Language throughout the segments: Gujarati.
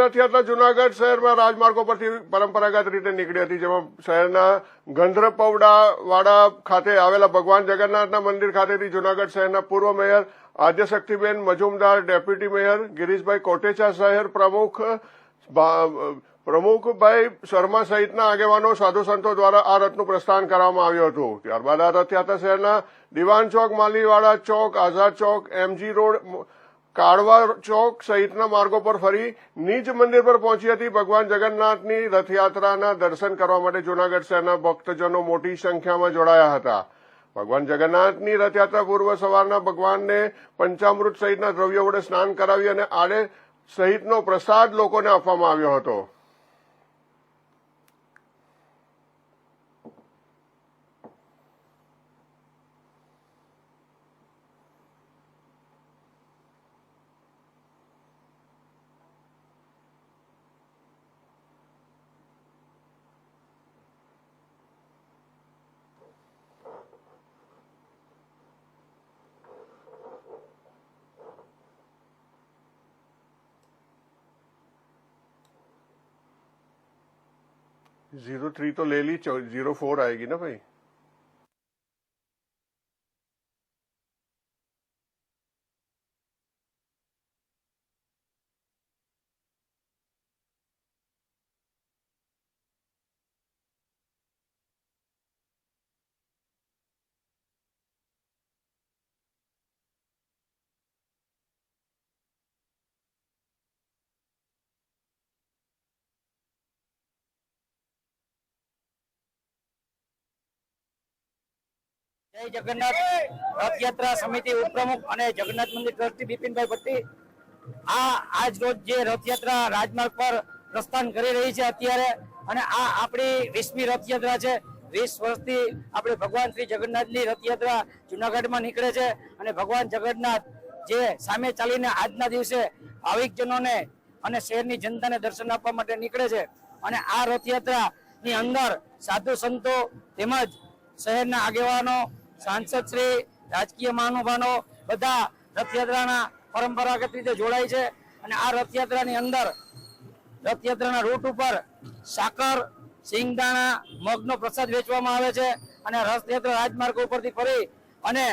રથયાત્રા જુનાગઢ શહેરમાં રાજમાર્ગો પરથી પરંપરાગત રીતે નીકળી હતી, જેમાં શહેરના ગંધ્રપવડા વાડા ખાતે આવેલા ભગવાન જગન્નાથના મંદિર ખાતેથી જુનાગઢ શહેરના પૂર્વ mayor Adyashaktiben Majumdar, deputy mayor Girishbhai Kotecha શહેર પ્રમુખ પ્રમુખભાઈ શર્મા સહિતના આગેવાનો, સાધુ સંતો દ્વારા આ રથનું પ્રસ્થાન કરવામાં આવ્યું હતું. ત્યારબાદ આ રથયાત્રા શહેરના દિવાન ચોક, માલીવાડા ચોક, આઝાદ ચોક, એમજી રોડ કાળવા ચોક સહિતના માર્ગો પર ફરી નીચ મંદિર પર પહોંચી હતી ભગવાન જગન્નાથની રથયાત્રાના દર્શન કરવા માટે જૂનાગઢ શહેરના ભક્તજનો મોટી સંખ્યામાં જોડાયા હતા. ભગવાન જગન્નાથની રથયાત્રા પૂર્વ સવારના ભગવાનને પંચામૃત સહિતના દ્રવ્યો વડે સ્નાન કરાવી અને આડે સહિતનો પ્રસાદ લોકોને આપવામાં આવ્યો હતો. जीरो थ्री तो ले ली जीरो फोर आएगी ना भाई જય જગન્નાથ. રથયાત્રા સમિતિ ઉપપ્રમુખ અને જગન્નાથ મંદિર ટ્રસ્ટી બિપિનભાઈ ભટ્ટી આ આજ રોજ જે રથયાત્રા રાજમાર્ગ પર પ્રસ્થાન કરી રહી છે અત્યારે અને આ આપણી વીસમી રથયાત્રા છે. વીસ વર્ષથી આપણે ભગવાન શ્રી જગન્નાથની રથયાત્રા જુનાગઢમાં નીકળે છે અને ભગવાન જગન્નાથ જે સામે ચાલીને આજના દિવસે ભાવિકજનોને અને શહેરની જનતાને દર્શન આપવા માટે નીકળે છે અને આ રથયાત્રાની અંદર સાધુ સંતો તેમજ શહેરના આગેવાનો સાંસદ શ્રી, રાજકીય મહાનુભાવો બધા રથયાત્રાના પરંપરાગત રીતે જોડાય છે અને આ રથયાત્રાની અંદર રથયાત્રાના રૂટ ઉપર સાકર, સિંગદાણા, મગનો પ્રસાદ વેચવામાં આવે છે અને રથયાત્રા રાજમાર્ગ ઉપરથી ફરી અને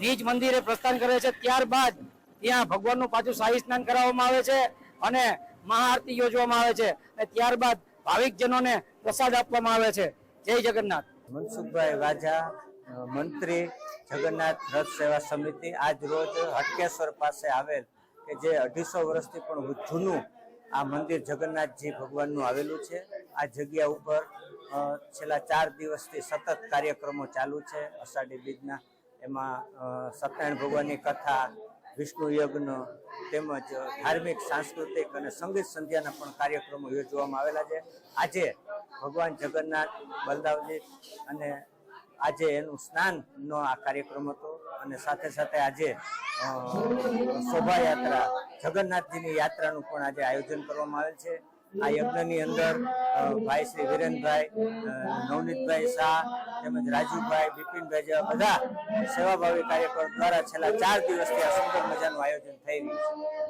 નીજ મંદિરે પ્રસ્થાન કરે છે. ત્યારબાદ ત્યાં ભગવાનનું પાછું શાહી સ્નાન કરાવવામાં આવે છે અને મહાઆરતી યોજવામાં આવે છે અને ત્યારબાદ ભાવિકજનોને પ્રસાદ આપવામાં આવે છે. જય જગન્નાથ. મનસુખભાઈ વાજા મંત્રી જગન્નાથ રથ સેવા સમિતિ આજ રોજ હટકેશ્વર પાસે આવેલ કે જે અઢીસો વર્ષથી પણ જૂનું આ મંદિર જગન્નાથજી ભગવાનનું આવેલું છે. આ જગ્યા ઉપર છેલ્લા ચાર દિવસથી સતત કાર્યક્રમો ચાલુ છે. અષાઢી બીજના એમાં સત્યારાયણ ભગવાનની કથા, વિષ્ણુ યજ્ઞ તેમજ ધાર્મિક, સાંસ્કૃતિક અને સંગીત સંધ્યાના પણ કાર્યક્રમો યોજવામાં આવેલા છે. આજે ભગવાન જગન્નાથ બલદાવજી અને આજે એનું સ્નાનનો આ કાર્યક્રમ હતો અને સાથે સાથે આજે શોભાયાત્રા, જગન્નાથજીની યાત્રાનું પણ આજે આયોજન કરવામાં આવેલ છે. આ યજ્ઞની અંદર ભાઈ શ્રી વિરેનભાઈ નવનીતભાઈ શાહ તેમજ રાજુભાઈ, બિપિનભાઈ જેવા બધા સેવાભાવી કાર્યકરો દ્વારા છેલ્લા ચાર દિવસથી આ સુંદર મજાનું આયોજન થઈ રહ્યું છે.